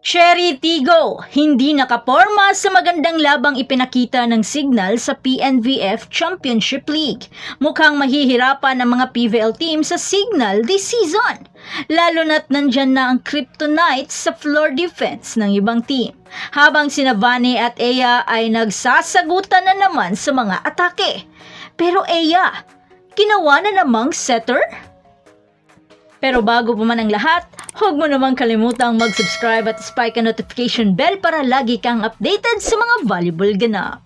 Cherry Tigo, hindi nakaporma sa magandang labang ipinakita ng signal sa PNVF Championship League. Mukhang mahihirapan ang mga PVL team sa signal this season. Lalo na't nandyan na ang kryptonite sa floor defense ng ibang team. Habang sina Vane at Eya ay nagsasagutan na naman sa mga atake. Pero Eya, ginawa na namang setter? Pero bago pa man ang lahat, huwag mo namang kalimutang mag-subscribe at spike ang notification bell para lagi kang updated sa mga valuable ganap.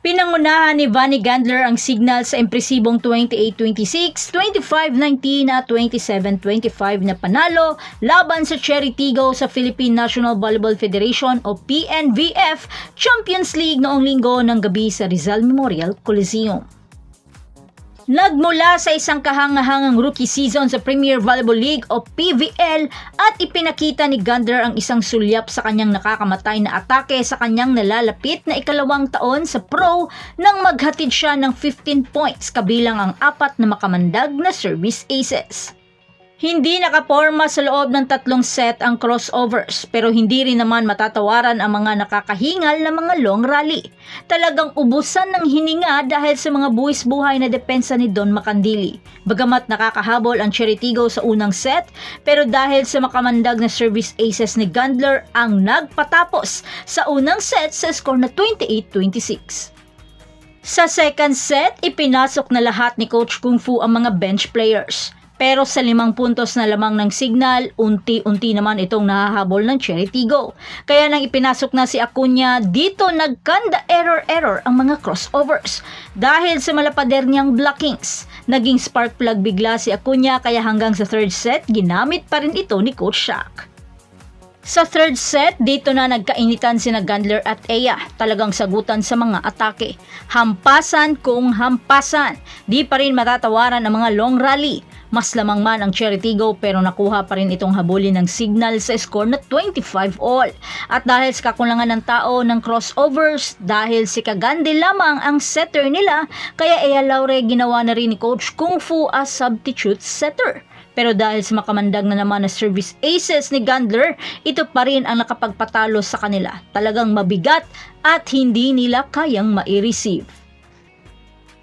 Pinangunahan ni Vanny Gandler ang signal sa impresibong 28-26, 25-19 at 27-25 na panalo laban sa Cherry Tigo sa Philippine National Volleyball Federation o PNVF Champions League noong linggo ng gabi sa Rizal Memorial Coliseum. Nagmula sa isang kahangahangang rookie season sa Premier Volleyball League o PVL at ipinakita ni Gandler ang isang sulyap sa kanyang nakakamatay na atake sa kanyang nalalapit na ikalawang taon sa pro nang maghatid siya ng 15 points kabilang ang apat na makamandag na service aces. Hindi nakaporma sa loob ng tatlong set ang crossovers pero hindi rin naman matatawaran ang mga nakakahingal na mga long rally. Talagang ubusan ng hininga dahil sa mga buwis buhay na depensa ni Don Macandili. Bagamat nakakahabol ang Cheritigo sa unang set pero dahil sa makamandag na service aces ni Gandler ang nagpatapos sa unang set sa score na 28-26. Sa second set, ipinasok na lahat ni Coach Kung Fu ang mga bench players. Pero sa limang puntos na lamang ng signal, unti-unti naman itong nahahabol ng Cherry Tigo. Kaya nang ipinasok na si Acuna, dito nagkanda error-error ang mga crossovers. Dahil sa malapader niyang blockings, naging spark plug bigla si Acuna kaya hanggang sa third set, ginamit pa rin ito ni Coach Shaq. Sa third set, dito na nagkainitan sina Gandler at Eya. Talagang sagutan sa mga atake. Hampasan kung hampasan. Di pa rin matatawaran ang mga long rally. Mas lamang man ang Cheritigo pero nakuha pa rin itong habulin ng signal sa score na 25 all. At dahil sa kakulangan ng tao ng crossovers, dahil si Kagande lamang ang setter nila, kaya Eya Laure ginawa na rin ni Coach Kung Fu as substitute setter. Pero dahil sa makamandag na naman na service aces ni Gandler, ito pa rin ang nakapagpatalo sa kanila. Talagang mabigat at hindi nila kayang ma-receive.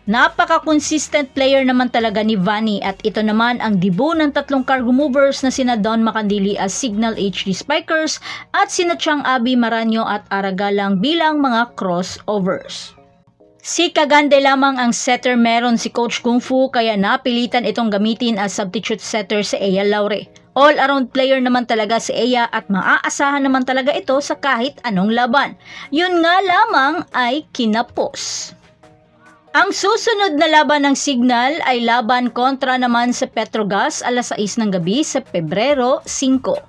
Napaka-consistent player naman talaga ni Vanny at ito naman ang dibo ng tatlong cargo movers na sina Don Macandili as Signal HD Spikers at sina Chang Abi Maranyo at Aragalang bilang mga crossovers. Si Kagande lamang ang setter meron si Coach Kung Fu kaya napilitan itong gamitin as substitute setter si Eya Laure. All-around player naman talaga si Eya at maaasahan naman talaga ito sa kahit anong laban. Yun nga lamang ay kinapos. Ang susunod na laban ng Signal ay laban kontra naman sa Petrogas alas 6 ng gabi sa Pebrero 5.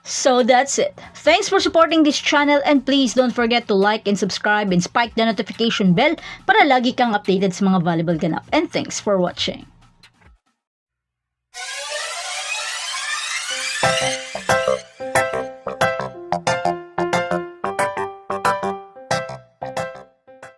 So that's it. Thanks for supporting this channel and please don't forget to like and subscribe and spike the notification bell para lagi kang updated sa mga valuable ganap. And thanks for watching.